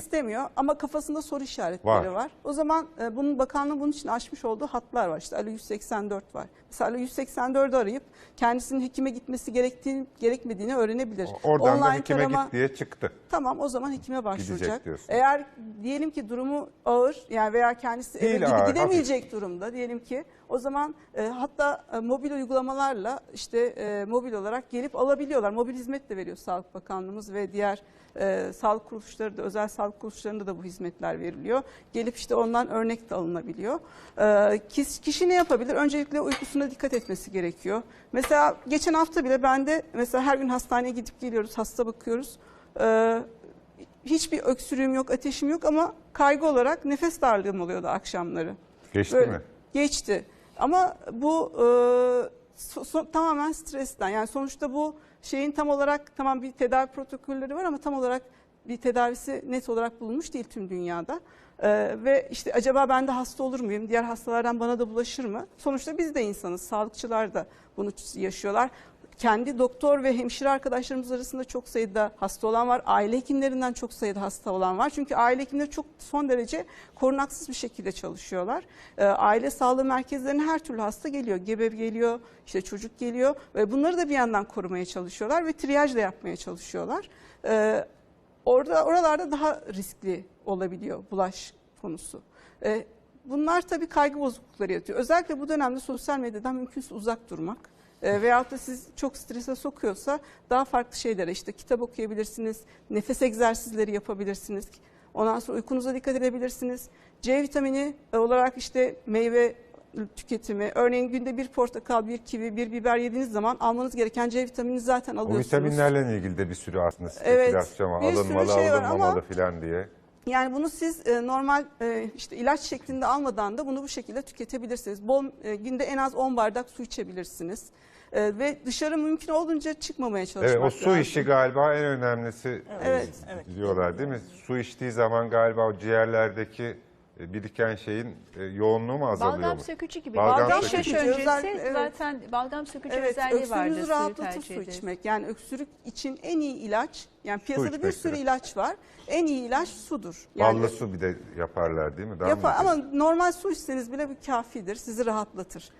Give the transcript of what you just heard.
istemiyor ama kafasında soru işaretleri Var. var. O zaman e, bunun bakanlığın bunun için açmış olduğu hatlar var. İşte Alo 184 var. Mesela Alo 184'ü arayıp kendisinin hekime gitmesi gerektiğini gerekmediğini öğrenebilir. Oradan da Online hekime tarama- git diye çıktı. Tamam o zaman hekime başvuracak. diyorsun. Eğer diyelim ki durumu ağır yani veya kendisi Değil eve ağır, gidemeyecek durumda diyelim ki o zaman e, hatta e, mobil uygulamalarla işte e, mobil olarak gelip alabiliyorlar. Mobil hizmet de veriyor Sağlık Bakanlığımız ve diğer e, sağlık kuruluşları da özel sağlık kuruluşlarında da bu hizmetler veriliyor. Gelip işte ondan örnek de alınabiliyor. E, kişi, ne yapabilir? Öncelikle uykusuna dikkat etmesi gerekiyor. Mesela geçen hafta bile ben de mesela her gün hastaneye gidip geliyoruz, hasta bakıyoruz. E, hiçbir öksürüğüm yok, ateşim yok ama kaygı olarak nefes darlığım oluyordu akşamları. Geçti Böyle- mi? Geçti. Ama bu e, so- so- tamamen stresten. Yani sonuçta bu şeyin tam olarak tamam bir tedavi protokolleri var ama tam olarak bir tedavisi net olarak bulunmuş değil tüm dünyada. E, ve işte acaba ben de hasta olur muyum? Diğer hastalardan bana da bulaşır mı? Sonuçta biz de insanız. Sağlıkçılar da bunu yaşıyorlar kendi doktor ve hemşire arkadaşlarımız arasında çok sayıda hasta olan var. Aile hekimlerinden çok sayıda hasta olan var. Çünkü aile hekimleri çok son derece korunaksız bir şekilde çalışıyorlar. Ee, aile sağlığı merkezlerine her türlü hasta geliyor. Gebe geliyor, işte çocuk geliyor ve bunları da bir yandan korumaya çalışıyorlar ve triyaj da yapmaya çalışıyorlar. Ee, orada oralarda daha riskli olabiliyor bulaş konusu. Ee, bunlar tabii kaygı bozuklukları yaratıyor. Özellikle bu dönemde sosyal medyadan mümkünse uzak durmak. E, veyahut da siz çok strese sokuyorsa daha farklı şeylere işte kitap okuyabilirsiniz, nefes egzersizleri yapabilirsiniz. Ondan sonra uykunuza dikkat edebilirsiniz. C vitamini olarak işte meyve tüketimi, örneğin günde bir portakal, bir kivi, bir biber yediğiniz zaman almanız gereken C vitaminini zaten O alıyorsunuz. vitaminlerle ilgili de bir sürü aslında Evet, sürü Alınmalı, şey ama- alınmamalı filan diye. Yani bunu siz e, normal e, işte ilaç şeklinde almadan da bunu bu şekilde tüketebilirsiniz. Bol e, günde en az 10 bardak su içebilirsiniz. E, ve dışarı mümkün olduğunca çıkmamaya çalışmak Evet o su lazım. işi galiba en önemlisi Evet, e, evet. diyorlar değil mi? Su içtiği zaman galiba o ciğerlerdeki biriken şeyin e, yoğunluğu mu azalıyor Balgam mu? sökücü gibi. Balgam Balgam sökücü. sökücü öncesi Özel- evet. zaten balgam sökücü Evet, özelliği vardır. rahatlatır tercih su içmek. Yani öksürük için en iyi ilaç, yani piyasada bir sürü ilaç var. En iyi ilaç sudur. Yani Ballı su bir de yaparlar değil mi? Daha mı yapar, ama normal su içseniz bile bir kafidir, sizi rahatlatır.